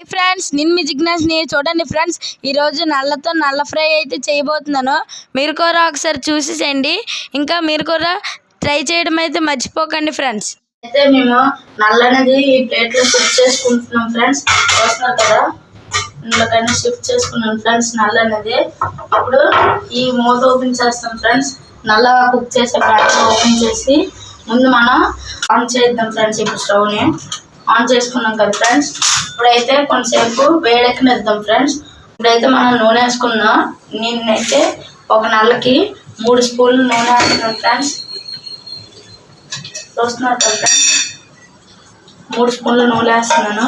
Friends నేను మీ జిజ్ఞాస్ని చూడండి friends ఈరోజు నల్లతో నల్ల ఫ్రై అయితే చేయబోతున్నాను. మీరు కూడా ఒకసారి చూసేసేయండి ఇంకా మీరు కూడా ట్రై చేయడం అయితే మర్చిపోకండి ఫ్రెండ్స్ అయితే మేము నల్ల అనేది ఈ ప్లేట్లో షిఫ్ట్ చేసుకుంటున్నాం ఫ్రెండ్స్ చూస్తున్నారు కదా? ఇందులోకైనా షిఫ్ట్ చేసుకున్నాం ఫ్రెండ్స్ నల్ల అనేది. ఇప్పుడు ఈ మూత ఓపెన్ చేస్తాం ఫ్రెండ్స్ నల్ల కుక్ చేసే ప్యాకెట్ ఓపెన్ చేసి ముందు మనం ఆన్ చేద్దాం ఫ్రెండ్స్ ఇప్పుడు స్టవ్ని ఆన్ చేసుకున్నాం కదా ఫ్రెండ్స్ ఇప్పుడైతే కొంతసేపు వేడెక్కనిద్దాం ఫ్రెండ్స్. ఇప్పుడైతే మనం నూనె వేసుకుందాం నేనైతే ఒక నల్లకి మూడు స్పూన్లు నూనె వేస్తున్నాను ఫ్రెండ్స్. చూస్తున్నారు కదా ఫ్రెండ్స్? మూడు స్పూన్లు నూనె వేస్తున్నాను.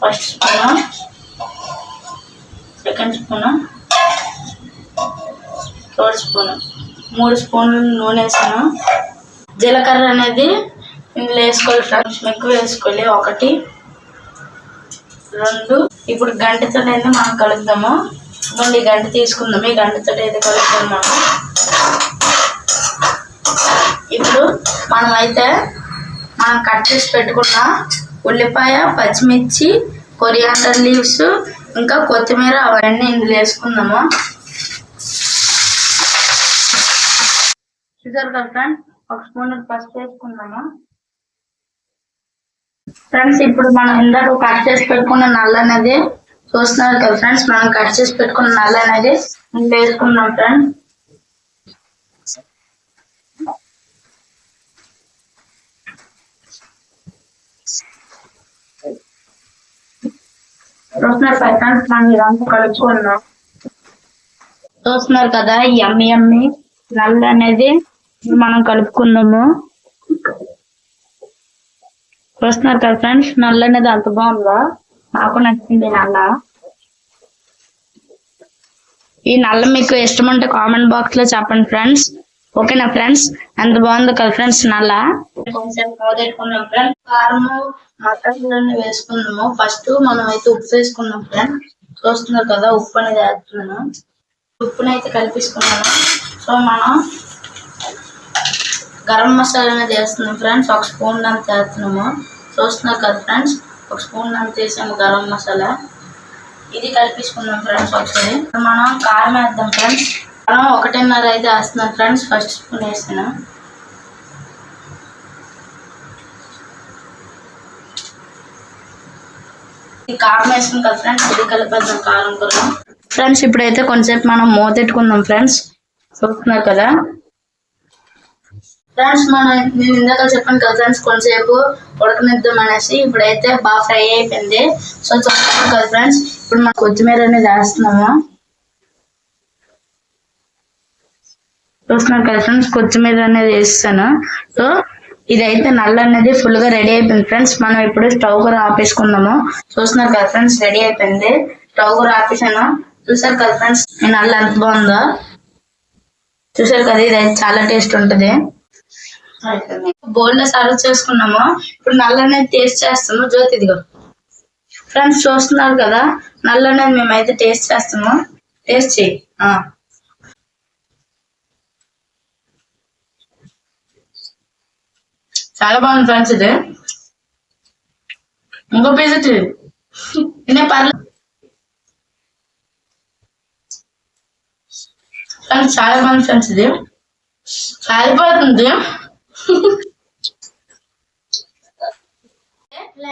First spoon second spoon third spoon. మూడు స్పూన్లు నూనె వేసాను. జీలకర్ర అనేది ఇందులో వేసుకోవాలి ఫ్రెండ్స్. ఎక్కువ వేసుకోవాలి ఒకటి రెండు. ఇప్పుడు గంటతో అయితే మనం కలుపుదాము మళ్ళీ గంట తీసుకుందాం ఈ గంటతో అయితే కలుపుతాం ఇప్పుడు మనం అయితే మనం కట్ చేసి పెట్టుకున్న ఉల్లిపాయ పచ్చిమిర్చి కొరియాండర్ లీవ్స్ ఇంకా కొత్తిమీర అవన్నీ ఇందులో వేసుకుందాము. చూసారు కదా ఫ్రెండ్ ఒక స్పూన్ పసుపు వేసుకుందాము. ఫ్రెండ్స్ ఇప్పుడు మనం ఇందాక కట్ చేసి పెట్టుకున్న నల్ల అనేది చూస్తున్నారు కదా ఫ్రెండ్స్ మనం కట్ చేసి పెట్టుకున్న నల్ల అనేది వేసుకున్నాం ఫ్రెండ్స్ చూస్తున్నారు కదా ఫ్రెండ్స్ మనం ఇదంతా కలుపుకున్నాం చూస్తున్నారు కదా ఎమ్మి ఎమ్మి నల్ల అనేది మనం కలుపుకున్నాము చూస్తున్నారు కదా ఫ్రెండ్స్ నల్ల అనేది అంత బాగుందా? నాకు నచ్చింది నల్ల. ఈ నల్ల మీకు ఇష్టం ఉంటే కామెంట్ బాక్స్లో చెప్పండి ఫ్రెండ్స్. ఓకేనా ఫ్రెండ్స్? ఎంత బాగుందో కదా ఫ్రెండ్స్ నల్ల. కొంచెం పోదెట్టుకున్నాం ఫ్రెండ్స్. కారము మటన్ వేసుకున్నాము ఫస్ట్ మనం అయితే ఉప్పు వేసుకున్నాం ఫ్రెండ్స్. చూస్తున్నారు కదా ఉప్పు అనేది వేస్తున్నాను. ఉప్పుని అయితే కలిపేసుకున్నాను. సో మనం గరం మసాలా అనేది వేస్తున్నాం ఫ్రెండ్స్. ఒక స్పూన్ అంత వేస్తున్నాము. చూస్తున్నారు కదా ఫ్రెండ్స్ ఒక స్పూన్ అంత వేసాము గరం మసాలా. ఇది కలిపించుకున్నాం ఫ్రెండ్స్ ఒకసారి. మనం కారం వేద్దాం ఫ్రెండ్స్ మనం ఒకటిన్నర అయితే వేస్తున్నాం ఫ్రెండ్స్ ఫస్ట్ స్పూన్ వేసిన ఈ కారం వేసుకున్నాం కదా ఫ్రెండ్స్ ఇది కలిపేద్దాం కారం కూడా. ఫ్రెండ్స్ ఇప్పుడైతే కొంచెంసేపు మనం మూతెట్టుకుందాం ఫ్రెండ్స్ చూస్తున్నారు కదా? ఫ్రెండ్స్ మనం నేను ఇందాక చెప్పాను కదా ఫ్రెండ్స్ కొంతసేపు ఉడకనిద్దాం అనేసి ఇప్పుడైతే బాగా ఫ్రై అయిపోయింది. సో చూస్తాం కదా ఫ్రెండ్స్ ఇప్పుడు మనం కొత్తిమీర అనేది వేస్తున్నాము. చూస్తున్నారు కదా ఫ్రెండ్స్ కొత్తిమీర అనేది వేస్తాను. సో ఇదైతే నల్ల అనేది ఫుల్గా రెడీ అయిపోయింది ఫ్రెండ్స్ మనం ఇప్పుడు స్టవ్ కూడా ఆపేసుకుందాము. చూస్తున్నారు కదా ఫ్రెండ్స్ రెడీ అయిపోయింది. స్టవ్ కూడా ఆపేసాను. చూసారు కదా ఫ్రెండ్స్ నల్ల ఎంత బాగుందో. చూసారు కదా ఇది చాలా టేస్ట్ ఉంటుంది. బౌల్లో సర్వ్ చేసుకున్నాము? ఇప్పుడు నల్ల టేస్ట్ చేస్తాము జ్యోతి ఇదిగో. ఫ్రెండ్స్ చూస్తున్నారు కదా నల్ల మేమైతే టేస్ట్ చేస్తాము టేస్ట్ చేయి ఆ. చాలా బాగుంది ఫ్రెండ్స్ ఇది. ఇంకో పీస్ ఇచ్చి. తినే పర్లేదు ఫ్రెండ్స్ చాలా బాగుంది ఫ్రెండ్స్ ఇది. కాలిపోతుంది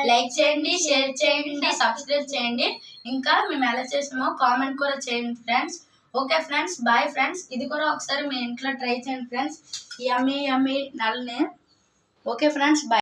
లైక్ చేయండి షేర్ చేయండి సబ్స్క్రైబ్ చేయండి. ఇంకా మేము ఎలా చేసామో కామెంట్ కూడా చేయండి friends. Okay friends. Bye friends. ఇది కూడా ఒకసారి మీ ఇంట్లో ట్రై చేయండి friends. Yummy yummy నల్ని. Okay friends. Bye